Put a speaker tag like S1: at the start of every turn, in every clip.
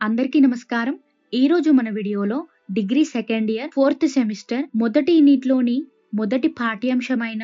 S1: అందరికీ నమస్కారం. ఈ రోజు మన వీడియోలో degree second year fourth semester మొదటి యూనిట్లోని మొదటి పాఠ్యాంశమైన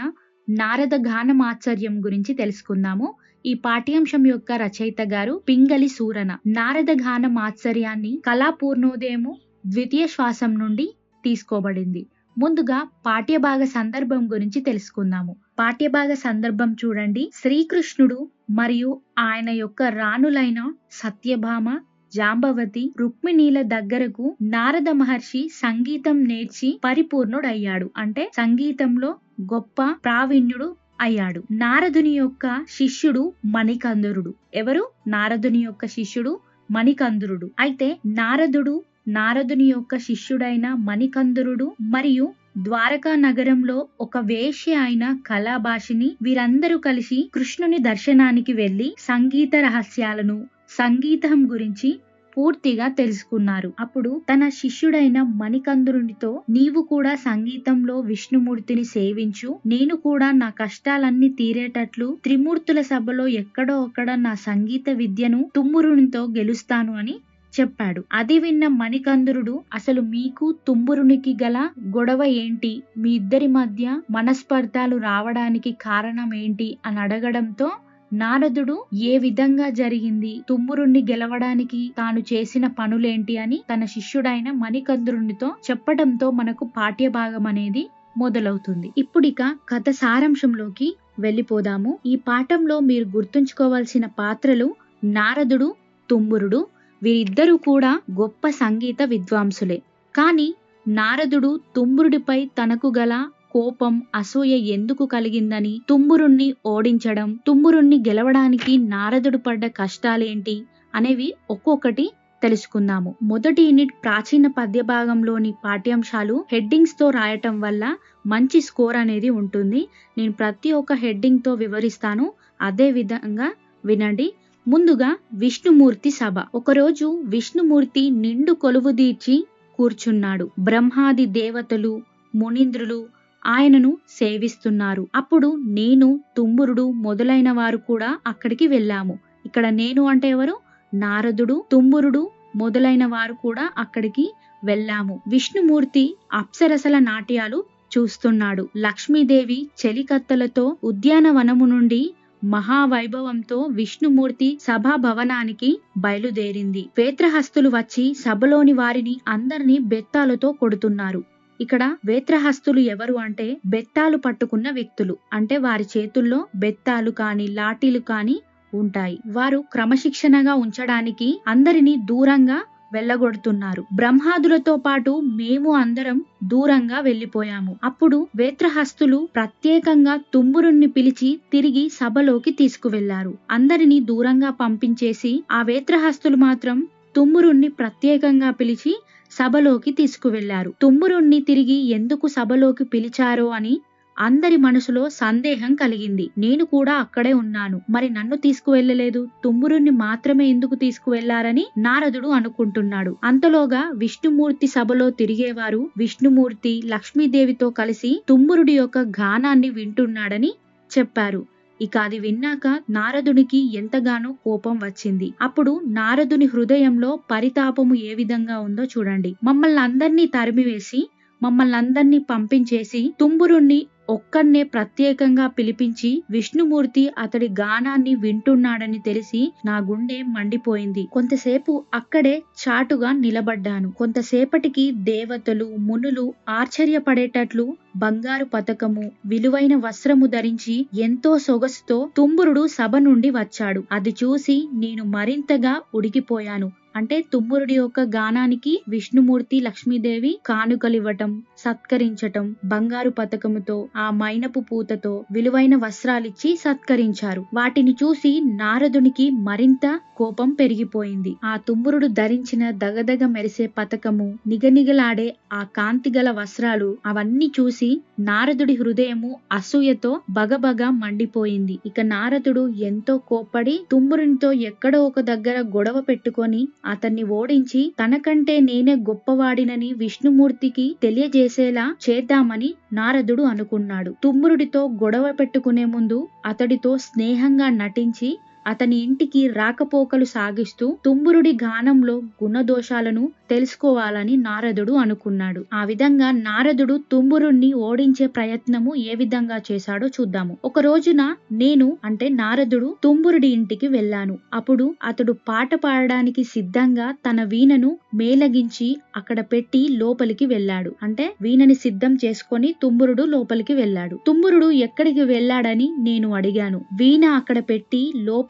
S1: నారద గానమాచర్యం గురించి తెలుసుకుందాము. ఈ పాఠ్యాంశం యొక్క రచయిత గారు పింగళి సూరన. నారద గానమాచర్యాన్ని కళాపూర్ణోదయము ద్వితీయ శ్వాసం నుండి తీసుకోబడింది. ముందుగా పాఠ్యభాగ సందర్భం గురించి తెలుసుకుందాము. పాఠ్యభాగ సందర్భం చూడండి. శ్రీకృష్ణుడు మరియు ఆయన యొక్క రాణులైన సత్యభామ జాంబవతి రుక్మిణీల దగ్గరకు నారద మహర్షి సంగీతం నేర్చి పరిపూర్ణుడయ్యాడు. అంటే సంగీతంలో గొప్ప ప్రావీణ్యుడు అయ్యాడు. నారదుని యొక్క శిష్యుడు మణికందురుడు. ఎవరు? నారదుని యొక్క శిష్యుడు మణికందురుడు. అయితే నారదుడు నారదుని యొక్క శిష్యుడైన మణికందురుడు మరియు ద్వారకా నగరంలో ఒక వేష్య అయిన కళాభాషిని వీరందరూ కలిసి కృష్ణుని దర్శనానికి వెళ్ళి సంగీత రహస్యాలను సంగీతం గురించి పూర్తిగా తెలుసుకున్నారు. అప్పుడు తన శిష్యుడైన మణికందురునితో నీవు కూడా సంగీతంలో విష్ణుమూర్తిని సేవించు. నేను కూడా నా కష్టాలన్నీ తీరేటట్లు త్రిమూర్తుల సభలో ఎక్కడో అక్కడ నా సంగీత విద్యను తుమ్మురునితో గెలుస్తాను అని చెప్పాడు. అది విన్న మణికందురుడు అసలు మీకు తుంబురునికి గల గొడవ ఏంటి? మీ ఇద్దరి మధ్య మనస్పర్ధాలు రావడానికి కారణం ఏంటి అని అడగడంతో నారదుడు ఏ విధంగా జరిగింది? తుమ్మురుణ్ణి గెలవడానికి తాను చేసిన పనులేంటి అని తన శిష్యుడైన మణికంద్రునితో చెప్పడంతో మనకు పాఠ్యభాగం అనేది మొదలవుతుంది. ఇప్పుడిక కథ సారాంశంలోకి వెళ్ళిపోదాము. ఈ పాఠంలో మీరు గుర్తుంచుకోవాల్సిన పాత్రలు నారదుడు తుంబురుడు వీరిద్దరూ కూడా గొప్ప సంగీత విద్వాంసులే. కానీ నారదుడు తుంబురుడిపై తనకు గల కోపం అసూయ ఎందుకు కలిగిందని తుంబురుణ్ణి ఓడించడం తుంబురుణ్ణి గెలవడానికి నారదుడు పడ్డ కష్టాలేంటి అనేవి ఒక్కొక్కటి తెలుసుకుందాము. మొదటి యూనిట్ ప్రాచీన పద్య భాగంలోని పాఠ్యాంశాలు హెడ్డింగ్స్తో రాయటం వల్ల మంచి స్కోర్ అనేది ఉంటుంది. నేను ప్రతి ఒక్క హెడ్డింగ్తో వివరిస్తాను. అదే విధంగా వినండి. ముందుగా విష్ణుమూర్తి సభ. ఒకరోజు విష్ణుమూర్తి నిండు కొలువు తీర్చి కూర్చున్నాడు. బ్రహ్మాది దేవతలు మునీంద్రులు ఆయనను సేవిస్తున్నారు. అప్పుడు నేను తుంబురుడు మొదలైన వారు కూడా అక్కడికి వెళ్ళాము. ఇక్కడ నేను అంటే ఎవరు? నారదుడు తుంబురుడు మొదలైన వారు కూడా అక్కడికి వెళ్ళాము. విష్ణుమూర్తి అప్సరసల నాట్యాలు చూస్తున్నాడు. లక్ష్మీదేవి చెలికత్తలతో ఉద్యానవనము నుండి మహావైభవంతో విష్ణుమూర్తి సభా భవనానికి బయలుదేరింది. వేత్రహస్తులు వచ్చి సభలోని వారిని అందరినీ బెత్తాలతో కొడుతున్నారు. ఇక్కడ వేత్రహస్తులు ఎవరు అంటే బెత్తాలు పట్టుకున్న వ్యక్తులు. అంటే వారి చేతుల్లో బెత్తాలు కాని లాఠీలు కాని ఉంటాయి. వారు క్రమశిక్షణగా ఉంచడానికి అందరినీ దూరంగా వెళ్ళగొడుతున్నారు. బ్రహ్మాదులతో పాటు మేము అందరం దూరంగా వెళ్ళిపోయాము అప్పుడు వేత్రహస్తులు ప్రత్యేకంగా తుంబురుణ్ణి పిలిచి తిరిగి సభలోకి తీసుకువెళ్ళారు అందరినీ దూరంగా పంపించేసి ఆ వేత్రహస్తులు మాత్రం తుమ్మురుణ్ణి ప్రత్యేకంగా పిలిచి సభలోకి తీసుకువెళ్ళారు తుమ్మురుణ్ణి తిరిగి ఎందుకు సభలోకి పిలిచారో అని అందరి మనసులో సందేహం కలిగింది. నేను కూడా అక్కడే ఉన్నాను. మరి నన్ను తీసుకువెళ్ళలేదు. తుమ్మురుణ్ణి మాత్రమే ఎందుకు తీసుకువెళ్ళారని నారదుడు అనుకుంటున్నాడు. అంతలోగా విష్ణుమూర్తి సభలో తిరిగేవారు విష్ణుమూర్తి లక్ష్మీదేవితో కలిసి తుమ్మురుడి యొక్క గానాన్ని వింటున్నాడని చెప్పారు. ఇక అది విన్నాక నారదునికి ఎంతగానో కోపం వచ్చింది. అప్పుడు నారదుని హృదయంలో పరితాపము ఏ విధంగా ఉందో చూడండి. మమ్మల్ని అందరినీ తరిమివేసి మమ్మల్ని అందరినీ పంపించేసి తుంబురుణ్ణి ఒక్కన్నే ప్రత్యేకంగా పిలిపించి విష్ణుమూర్తి అతడి గానాన్ని వింటున్నాడని తెలిసి నా గుండె మండిపోయింది. కొంతసేపు అక్కడే చాటుగా నిలబడ్డాను. కొంతసేపటికి దేవతలు మునులు ఆశ్చర్యపడేటట్లు బంగారు పతకము విలువైన వస్త్రము ధరించి ఎంతో సొగసుతో తుంబురుడు సభ నుండి వచ్చాడు. అది చూసి నేను మరింతగా ఉడికిపోయాను. అంటే తుమ్మురుడి యొక్క గానానికి విష్ణుమూర్తి లక్ష్మీదేవి కానుకలివ్వటం సత్కరించటం బంగారు పతకముతో ఆ మైనపు పూతతో విలువైన వస్త్రాలిచ్చి సత్కరించారు. వాటిని చూసి నారదునికి మరింత కోపం పెరిగిపోయింది. ఆ తుమ్మురుడు ధరించిన దగదగ మెరిసే పథకము నిగనిగలాడే ఆ కాంతిగల వస్త్రాలు అవన్నీ చూసి నారదుడి హృదయము అసూయతో బగబగ మండిపోయింది. ఇక నారదుడు ఎంతో కోప్పడి తుమ్మురునితో ఎక్కడో ఒక దగ్గర గొడవ పెట్టుకొని అతన్ని ఓడించి తనకంటే నేనే గొప్పవాడినని విష్ణుమూర్తికి తెలియజేసేలా చేద్దామని నారదుడు అనుకున్నాడు. తుమ్మురుడితో గొడవ పెట్టుకునే ముందు అతడితో స్నేహంగా నటించి అతని ఇంటికి రాకపోకలు సాగిస్తూ తుంబురుడి గానంలో గుణదోషాలను తెలుసుకోవాలని నారదుడు అనుకున్నాడు. ఆ విధంగా నారదుడు తుంబురుణ్ణి ఓడించే ప్రయత్నము ఏ విధంగా చేశాడో చూద్దాము. ఒక రోజున నేను అంటే నారదుడు తుంబురుడి ఇంటికి వెళ్ళాను. అప్పుడు అతడు పాట పాడడానికి సిద్ధంగా తన వీణను మేలగించి అక్కడ పెట్టి లోపలికి వెళ్ళాడు. అంటే వీణని సిద్ధం చేసుకొని తుంబురుడు లోపలికి వెళ్ళాడు. తుంబురుడు ఎక్కడికి వెళ్ళాడని నేను అడిగాను. వీణ అక్కడ పెట్టి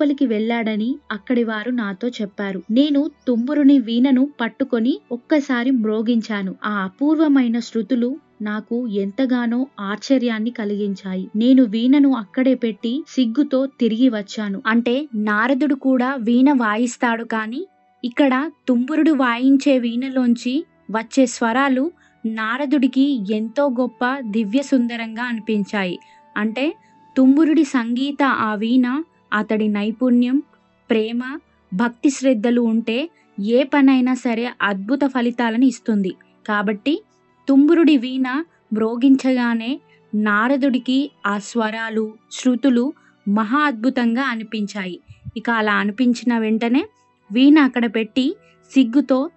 S1: లోపలికి వెళ్ళాడని అక్కడి వారు నాతో చెప్పారు. నేను తుంబురుని వీణను పట్టుకొని ఒక్కసారి మ్రోగించాను. ఆ అపూర్వమైన శృతులు నాకు ఎంతగానో ఆశ్చర్యాన్ని కలిగించాయి. నేను వీణను అక్కడే పెట్టి సిగ్గుతో తిరిగి వచ్చాను. అంటే నారదుడు కూడా వీణ వాయిస్తాడు కానీ ఇక్కడ తుంబురుడు వాయించే వీణలోంచి వచ్చే స్వరాలు నారదుడికి ఎంతో గొప్ప దివ్య సుందరంగా అనిపించాయి. అంటే తుంబురుడి సంగీత ఆ వీణ అతడి నైపుణ్యం ప్రేమ భక్తి శ్రద్ధలు ఉంటే ఏ పనైనా సరే అద్భుత ఫలితాలను ఇస్తుంది. కాబట్టి తుంబురుడి వీణ మ్రోగించగానే నారదుడికి ఆ స్వరాలు శృతులు మహా అద్భుతంగా అనిపించాయి. ఇక అలా అనిపించిన వెంటనే వీణ అక్కడ పెట్టి సిగ్గుతో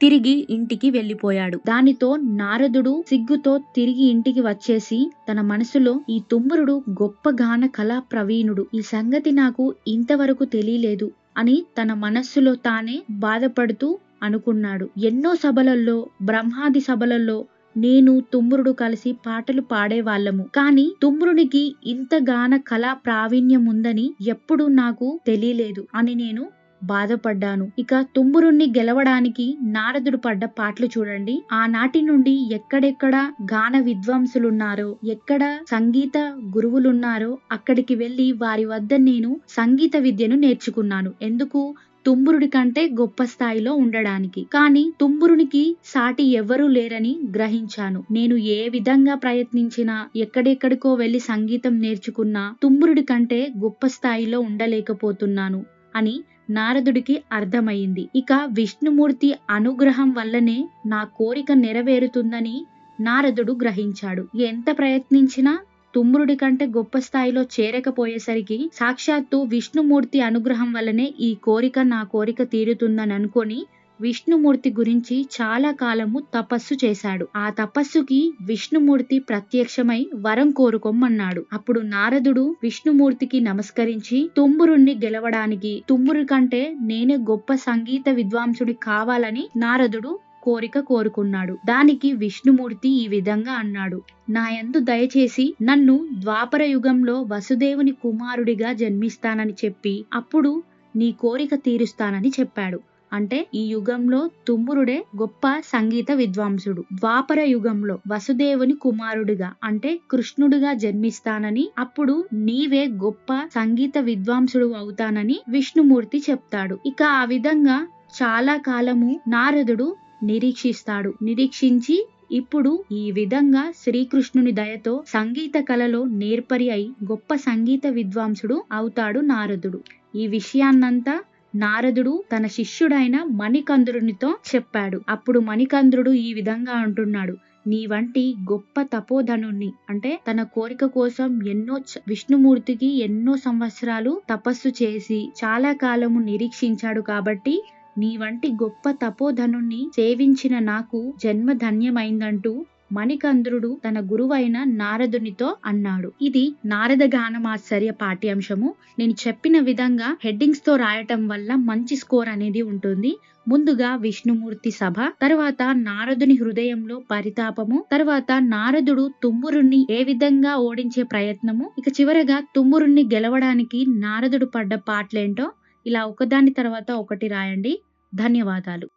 S1: తిరిగి ఇంటికి వెళ్ళిపోయాడు. దానితో నారదుడు సిగ్గుతో తిరిగి ఇంటికి వచ్చేసి తన మనసులో ఈ తుమ్మురుడు గొప్ప గాన కళా ప్రవీణుడు. ఈ సంగతి నాకు ఇంతవరకు తెలియలేదు అని తన మనస్సులో తానే బాధపడుతూ అనుకున్నాడు. ఎన్నో సభలలో బ్రహ్మాది సభలలో నేను తుమ్మురుడు కలిసి పాటలు పాడేవాళ్ళము. కానీ తుమ్మురునికి ఇంత గాన కళా ప్రావీణ్యం ఉందని ఎప్పుడు నాకు తెలియలేదు అని నేను బాధపడ్డాను. ఇక తుమ్మురుణ్ణి గెలవడానికి నారదుడు పడ్డ పాటలు చూడండి. ఆనాటి నుండి ఎక్కడెక్కడ గాన విద్వాంసులున్నారో ఎక్కడ సంగీత గురువులున్నారో అక్కడికి వెళ్ళి వారి వద్ద నేను సంగీత విద్యను నేర్చుకున్నాను. ఎందుకు? తుంబురుడి కంటే గొప్ప స్థాయిలో ఉండడానికి. కానీ తుంబురునికి సాటి ఎవ్వరూ లేరని గ్రహించాను. నేను ఏ విధంగా ప్రయత్నించినా ఎక్కడెక్కడికో వెళ్ళి సంగీతం నేర్చుకున్నా తుంబురుడి కంటే గొప్ప స్థాయిలో ఉండలేకపోతున్నాను అని నారదుడికి అర్థమైంది ఇక విష్ణుమూర్తి అనుగ్రహం వల్లనే నా కోరిక నెరవేరుతుందని నారదుడు గ్రహించాడు. ఎంత ప్రయత్నించినా తుమ్మురుడి కంటే గొప్ప స్థాయిలో చేరకపోయేసరికి సాక్షాత్తు విష్ణుమూర్తి అనుగ్రహం వల్లనే ఈ కోరిక నా కోరిక తీరుతుందని అనుకొని విష్ణుమూర్తి గురించి చాలా కాలము తపస్సు చేశాడు. ఆ తపస్సుకి విష్ణుమూర్తి ప్రత్యక్షమై వరం కోరుకోమన్నాడు అప్పుడు నారదుడు విష్ణుమూర్తికి నమస్కరించి తుమ్మురుణ్ణి గెలవడానికి తుమ్మురు కంటే నేనే గొప్ప సంగీత విద్వాంసుడి కావాలని నారదుడు కోరిక కోరుకున్నాడు. దానికి విష్ణుమూర్తి ఈ విధంగా అన్నాడు. నాయందు దయచేసి నన్ను ద్వాపర యుగంలో వసుదేవుని కుమారుడిగా జన్మిస్తానని చెప్పి అప్పుడు నీ కోరిక తీరుస్తానని చెప్పాడు. అంటే ఈ యుగంలో తుమ్మురుడే గొప్ప సంగీత విద్వాంసుడు. ద్వాపర యుగంలో వసుదేవుని కుమారుడిగా అంటే కృష్ణుడిగా జన్మిస్తానని అప్పుడు నీవే గొప్ప సంగీత విద్వాంసుడు అవుతానని విష్ణుమూర్తి చెప్తాడు. ఇక ఆ విధంగా చాలా కాలము నారదుడు నిరీక్షిస్తాడు. నిరీక్షించి ఇప్పుడు ఈ విధంగా శ్రీకృష్ణుని దయతో సంగీత కళలో నేర్పరి అయి గొప్ప సంగీత విద్వాంసుడు అవుతాడు నారదుడు. ఈ విషయాన్నంతా నారదుడు తన శిష్యుడైన మణికంద్రునితో చెప్పాడు. అప్పుడు మణికంద్రుడు ఈ విధంగా అంటున్నాడు. నీ వంటి గొప్ప తపోధనుణ్ణి అంటే తన కోరిక కోసం ఎన్నో విష్ణుమూర్తికి ఎన్నో సంవత్సరాలు తపస్సు చేసి చాలా కాలము నిరీక్షించాడు కాబట్టి నీ వంటి గొప్ప తపోధనుణ్ణి సేవించిన నాకు జన్మ ధన్యమైందంటూ మణికంద్రుడు తన గురువైన నారదునితో అన్నాడు. ఇది నారద గానమాశ్చర్య పాఠ్యాంశము. నేను చెప్పిన విధంగా హెడ్డింగ్స్తో రాయటం వల్ల మంచి స్కోర్ అనేది ఉంటుంది. ముందుగా విష్ణుమూర్తి సభ తర్వాత నారదుని హృదయంలో పరితాపము తర్వాత నారదుడు తుమ్మురుణ్ణి ఏ విధంగా ఓడించే ప్రయత్నము. ఇక చివరగా తుమ్మురుణ్ణి గెలవడానికి నారదుడు పడ్డ పాటలేంటో ఇలా ఒకదాని తర్వాత ఒకటి రాయండి. ధన్యవాదాలు.